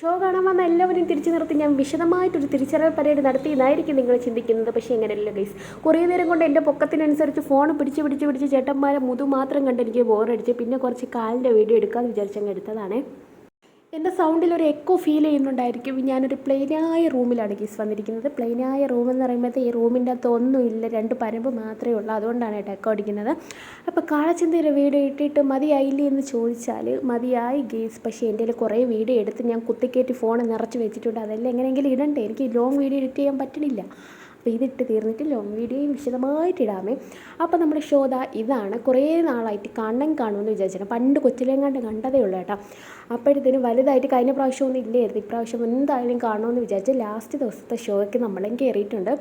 Show കാണാൻ വന്ന തിരിച്ചു നിർത്തി. ഞാൻ വിശദമായിട്ടൊരു തിരിച്ചറിയൽ പരേഡ് നടത്തിയെന്നായിരിക്കും നിങ്ങൾ ചിന്തിക്കുന്നത്. പക്ഷേ എങ്ങനെയല്ല ഗൈസ് കുറേ നേരം കൊണ്ട് എന്റെ പൊക്കത്തിനനുസരിച്ച് ഫോൺ പിടിച്ച് പിടിച്ച് പിടിച്ച് ചേട്ടന്മാരെ മുതു മാത്രം കണ്ട് എനിക്ക് ബോറടിച്ച് പിന്നെ കുറച്ച് കാലിന്റെ വീഡിയോ എടുക്കാമെന്ന് വിചാരിച്ചങ്ങ് എടുത്തതാണ്. എന്റെ സൗണ്ടിൽ ഒരു എക്കോ ഫീൽ ചെയ്യുന്നുണ്ടായിരിക്കും. ഞാനൊരു പ്ലെയിനായ റൂമിലാണ് ഗീസ് വന്നിരിക്കുന്നത്. പ്ലെയിനായ റൂം എന്ന് പറയുമ്പോഴത്തെ ഈ റൂമിന്റെ അകത്ത് ഒന്നുമില്ല രണ്ട് പരമ്പ് മാത്രമേ ഉള്ളൂ. അതുകൊണ്ടാണ് കേട്ടോ എക്കോ അടിക്കുന്നത്. അപ്പോൾ കാളച്ചന്തയുടെ വീഡിയോ ഇട്ടിട്ട് മതിയായില്ലേ എന്ന് ചോദിച്ചാൽ മതിയായി ഗീസ്. പക്ഷേ എന്റെ കുറേ വീഡിയോ എടുത്ത് ഞാൻ കുത്തിക്കയറ്റി ഫോൺ നിറച്ച് വെച്ചിട്ടുണ്ട്. അതെല്ലാം എങ്ങനെയെങ്കിലും ഇടണ്ടേ? എനിക്ക് ലോങ് വീഡിയോ എഡിറ്റ് ചെയ്യാൻ പറ്റണില്ല. അപ്പോൾ ഇതിട്ട് തീർന്നിട്ട് ലോങ് വീഡിയോയും വിശദമായിട്ട് ഇടാമേ. അപ്പോൾ നമ്മുടെ ദാ ഇതാണ്. കുറേ നാളായിട്ട് കാണണം കാണുമെന്ന് വിചാരിച്ചിട്ട് പണ്ട് കൊച്ചിലെങ്ങാണ്ട് കണ്ടതേ ഉള്ളൂ കേട്ടോ. അപ്പോഴത്തേനും വലുതായിട്ട് കഴിഞ്ഞ പ്രാവശ്യമൊന്നും ഇല്ലായിരുന്നു. ഇപ്രാവശ്യം എന്തായാലും കാണുമെന്ന് വിചാരിച്ച് ലാസ്റ്റ് ദിവസത്തെ ഷോയ്ക്ക് നമ്മളും കയറിയിട്ടുണ്ട്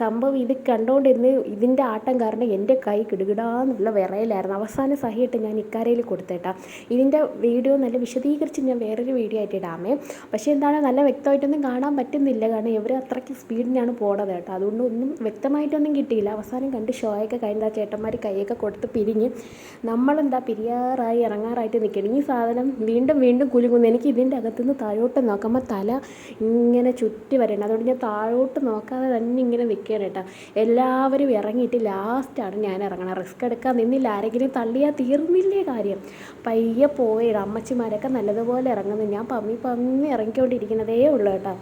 സംഭവം ഇത് കണ്ടുകൊണ്ടിരുന്ന് ഇതിന്റെ ആട്ടം കാരണം എന്റെ കൈ കിടുകിടാന്നുള്ള വിറയിലായിരുന്നു. അവസാന സഹിയിട്ട് ഞാൻ ഇക്കാരയിൽ കൊടുത്തേട്ടാ ഇതിന്റെ വീഡിയോ നല്ല വിശദീകരിച്ച് ഞാൻ വേറൊരു വീഡിയോ ആയിട്ട് ഇടാമേ. പക്ഷേ എന്താണ് നല്ല വ്യക്തമായിട്ടൊന്നും കാണാൻ പറ്റുന്നില്ല. കാരണം ഇവർ അത്രയ്ക്ക് സ്പീഡിനാണ് പോണത് കേട്ടോ. അതുകൊണ്ട് ഒന്നും വ്യക്തമായിട്ടൊന്നും കിട്ടിയില്ല. അവസാനം കണ്ട് ഷോയൊക്കെ കഴിഞ്ഞ ചേട്ടന്മാർ കൈയൊക്കെ കൊടുത്ത് പിരിഞ്ഞ് നമ്മളെന്താ പിരിയാറായി ഇറങ്ങാറായിട്ട് നിൽക്കണം ഈ സാധനം വീണ്ടും വീണ്ടും കുലുങ്ങുന്നു. എനിക്ക് ഇതിന്റെ അകത്തുനിന്ന് താഴോട്ട് നോക്കുമ്പോൾ തല ഇങ്ങനെ ചുറ്റി വരണം അതുകൊണ്ട് ഞാൻ താഴോട്ട് നോക്കാതെ തന്നെ ഇങ്ങനെ നിൽക്കുകയാണ് കേട്ടോ. എല്ലാവരും ഇറങ്ങിയിട്ട് ലാസ്റ്റാണ് ഞാൻ ഇറങ്ങണം. റിസ്ക് എടുക്കാൻ നിന്നില്ല. ആരെങ്കിലും തള്ളിയാൽ തീർന്നില്ലേ കാര്യം. പയ്യെ പോയി. അമ്മച്ചിമാരൊക്കെ നല്ലതുപോലെ ഇറങ്ങുന്നു. ഞാൻ പമ്മി പമ്മി ഇറങ്ങിക്കൊണ്ടിരിക്കുന്നതേ ഉള്ളൂ കേട്ടോ.